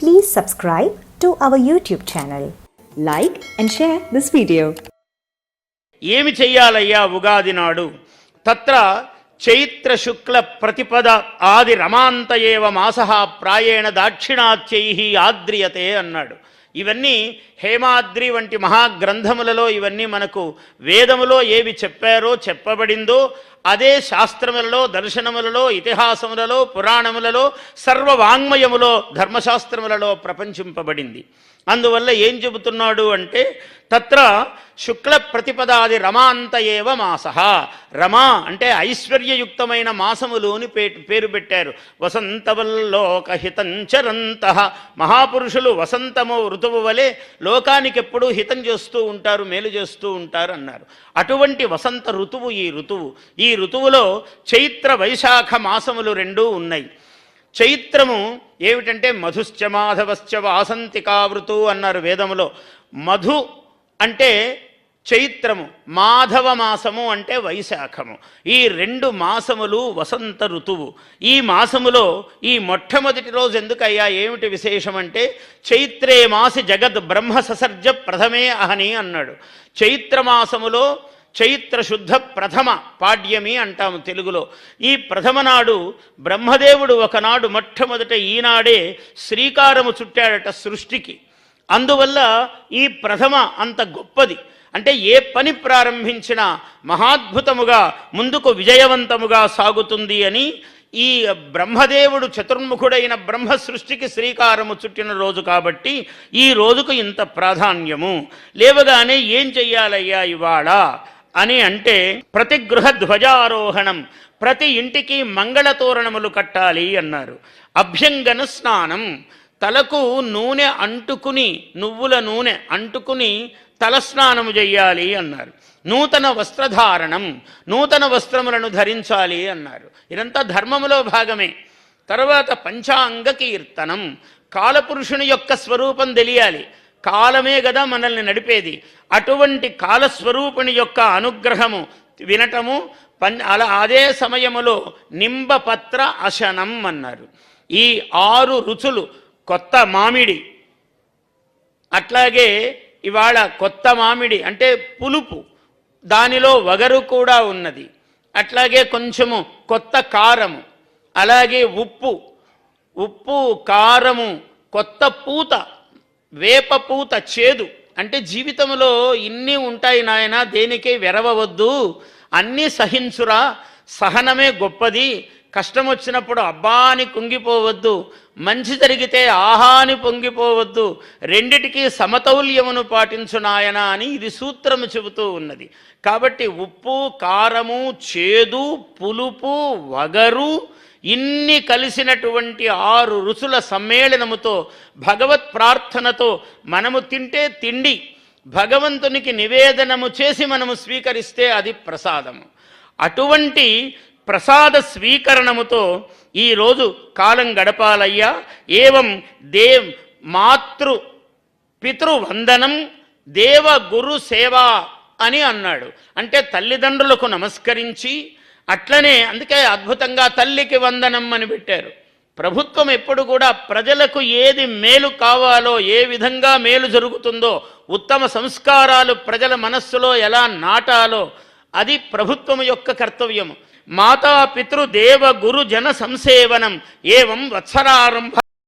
Please subscribe to our YouTube channel. Like and share this video. ఏమి చెయ్యాలయ్యా ఉగాది నాడు తత్ర చైత్ర శుక్ల ప్రతిపద ఆది రమాంత ఏవ మాస ప్రాయేణ దాక్షిణాత్యై ఆద్రియతే అన్నాడు ఇవన్నీ హేమాద్రి వంటి మహాగ్రంథములలో ఇవన్నీ మనకు వేదములో ఏవి చెప్పారో చెప్పబడిందో అదే శాస్త్రములలో దర్శనములలో ఇతిహాసములలో పురాణములలో సర్వవాంగ్మయములో ధర్మశాస్త్రములలో ప్రపంచింపబడింది. అందువల్ల ఏం చెబుతున్నాడు అంటే తత్ర శుక్ల ప్రతిపదాది రమాంత ఏవ మాస. రమా అంటే ఐశ్వర్యయుక్తమైన మాసములు అని పే పేరు పెట్టారు. వసంతవల్లోకహితంచరంత. మహాపురుషులు వసంతము ఋతువు వలె లోకానికి ఎప్పుడూ హితం చేస్తూ ఉంటారు మేలు చేస్తూ ఉంటారు అన్నారు. అటువంటి వసంత ఋతువు ఈ ఋతువు. ఈ ఋతువులో చైత్ర వైశాఖ మాసములు రెండూ ఉన్నాయి. చైత్రము ఏమిటంటే మధుశ్చ మాధవశ్చ వాసంతికావృతు అన్నారు వేదములో. మధు అంటే చైత్రము మాధవ మాసము అంటే వైశాఖము. ఈ రెండు మాసములు వసంత ఋతువు. ఈ మాసములో ఈ మొట్టమొదటి రోజు ఎందుకయ్యా ఏమిటి విశేషం అంటే చైత్రే మాసి జగద్ బ్రహ్మ ససర్జ ప్రథమే అహని అన్నాడు. చైత్రమాసములో చైత్ర శుద్ధ ప్రథమ పాడ్యమి అంటాము తెలుగులో. ఈ ప్రథమ నాడు బ్రహ్మదేవుడు ఒకనాడు మొట్టమొదట ఈనాడే శ్రీకారము చుట్టాడట సృష్టికి. అందువల్ల ఈ ప్రథమ అంత గొప్పది. అంటే ఏ పని ప్రారంభించినా మహాద్భుతముగా ముందుకు విజయవంతముగా సాగుతుంది అని ఈ బ్రహ్మదేవుడు చతుర్ముఖుడైన బ్రహ్మ సృష్టికి శ్రీకారము చుట్టిన రోజు కాబట్టి ఈ రోజుకు ఇంత ప్రాధాన్యము. లేవగానే ఏం చెయ్యాలయ్యా ఇవాళ? అని అంటే ప్రతి గృహ ధ్వజారోహణం ప్రతి ఇంటికి మంగళతోరణములు కట్టాలి అన్నారు. అభ్యంగన స్నానం తలకు నూనె అంటుకుని నువ్వుల నూనె అంటుకుని తలస్నానము చెయ్యాలి అన్నారు. నూతన వస్త్రధారణం నూతన వస్త్రములను ధరించాలి అన్నారు. ఇదంతా ధర్మములో భాగమే. తర్వాత పంచాంగ కీర్తనం కాలపురుషుని యొక్క స్వరూపం తెలియాలి. కాలమే కదా మనల్ని నడిపేది. అటువంటి కాలస్వరూపుని యొక్క అనుగ్రహము వినటము పన్ అలా అదే సమయములో నింబపత్ర అశనం అన్నారు. ఈ ఆరు రుచులు కొత్త మామిడి అట్లాగే ఇవాళ కొత్త మామిడి అంటే పులుపు దానిలో వగరు కూడా ఉన్నది. అట్లాగే కొంచెము కొత్త కారము అలాగే ఉప్పు ఉప్పు కారము కొత్త పూత వేప పూత చేదు. అంటే జీవితంలో ఇన్ని ఉంటాయి నాయన దేనికే వెరవద్దు అన్నీ సహించురా సహనమే గొప్పది. కష్టం వచ్చినప్పుడు అబ్బా అని కుంగిపోవద్దు. మంచి జరిగితే ఆహా అని పొంగిపోవద్దు. రెండిటికి సమతౌల్యమును పాటించు నాయన అని ఇది సూత్రము చెబుతూ ఉన్నది. కాబట్టి ఉప్పు కారము చేదు పులుపు వగరు ఇన్ని కలిసినటువంటి ఆరు రుచుల సమ్మేళనముతో భగవత్ ప్రార్థనతో మనము తింటే తిండి భగవంతునికి నివేదనము చేసి మనము స్వీకరిస్తే అది ప్రసాదము. అటువంటి ప్రసాద స్వీకరణముతో ఈరోజు కాలం గడపాలయ్యా. ఏవం దేవ్ మాతృ పితృవందనం దేవ గురు సేవ అని అన్నాడు. అంటే తల్లిదండ్రులకు నమస్కరించి అట్లనే అందుకే అద్భుతంగా తల్లికి వందనం అని పెట్టారు. ప్రభుత్వం ఎప్పుడు కూడా ప్రజలకు ఏది మేలు కావాలో ఏ విధంగా మేలు జరుగుతుందో ఉత్తమ సంస్కారాలు ప్రజల మనస్సులో ఎలా నాటాలో అది ప్రభుత్వం యొక్క కర్తవ్యము. మాతా పితృ దేవ గురు జన సంసేవనం ఏవం వత్సరారంభ